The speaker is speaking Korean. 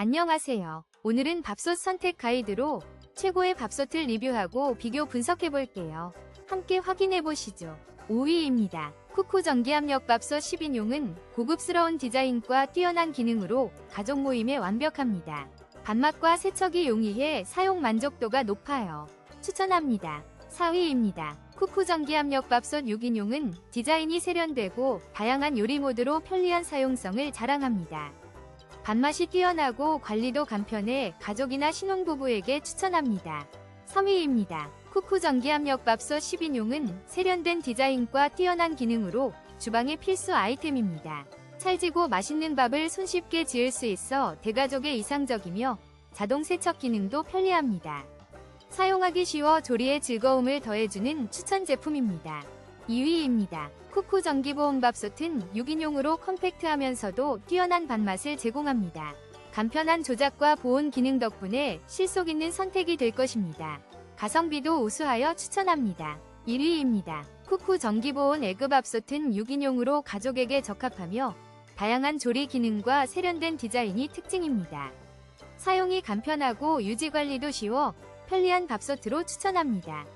안녕하세요. 오늘은 밥솥 선택 가이드로 최고의 밥솥을 리뷰하고 비교 분석해 볼게요. 함께 확인해 보시죠. 5위입니다. 쿠쿠 전기압력 밥솥 10인용은 고급스러운 디자인과 뛰어난 기능으로 가족 모임에 완벽합니다. 밥맛과 세척이 용이해 사용 만족도가 높아요. 추천합니다. 4위입니다. 쿠쿠 전기압력 밥솥 6인용은 디자인이 세련되고 다양한 요리 모드로 편리한 사용성을 자랑합니다. 밥맛이 뛰어나고 관리도 간편해 가족이나 신혼부부에게 추천합니다. 3위입니다. 쿠쿠 전기압력 밥솥 10인용은 세련된 디자인과 뛰어난 기능으로 주방의 필수 아이템입니다. 찰지고 맛있는 밥을 손쉽게 지을 수 있어 대가족에 이상적이며 자동 세척 기능도 편리합니다. 사용하기 쉬워 조리의 즐거움을 더해주는 추천 제품입니다. 2위입니다. 쿠쿠 전기보온밥솥은 6인용으로 컴팩트하면서도 뛰어난 밥맛을 제공합니다. 간편한 조작과 보온 기능 덕분에 실속 있는 선택이 될 것입니다. 가성비도 우수하여 추천합니다. 1위입니다. 쿠쿠 전기보온 에그밥솥은 6인용으로 가족에게 적합하며 다양한 조리 기능과 세련된 디자인이 특징입니다. 사용이 간편하고 유지 관리도 쉬워 편리한 밥솥으로 추천합니다.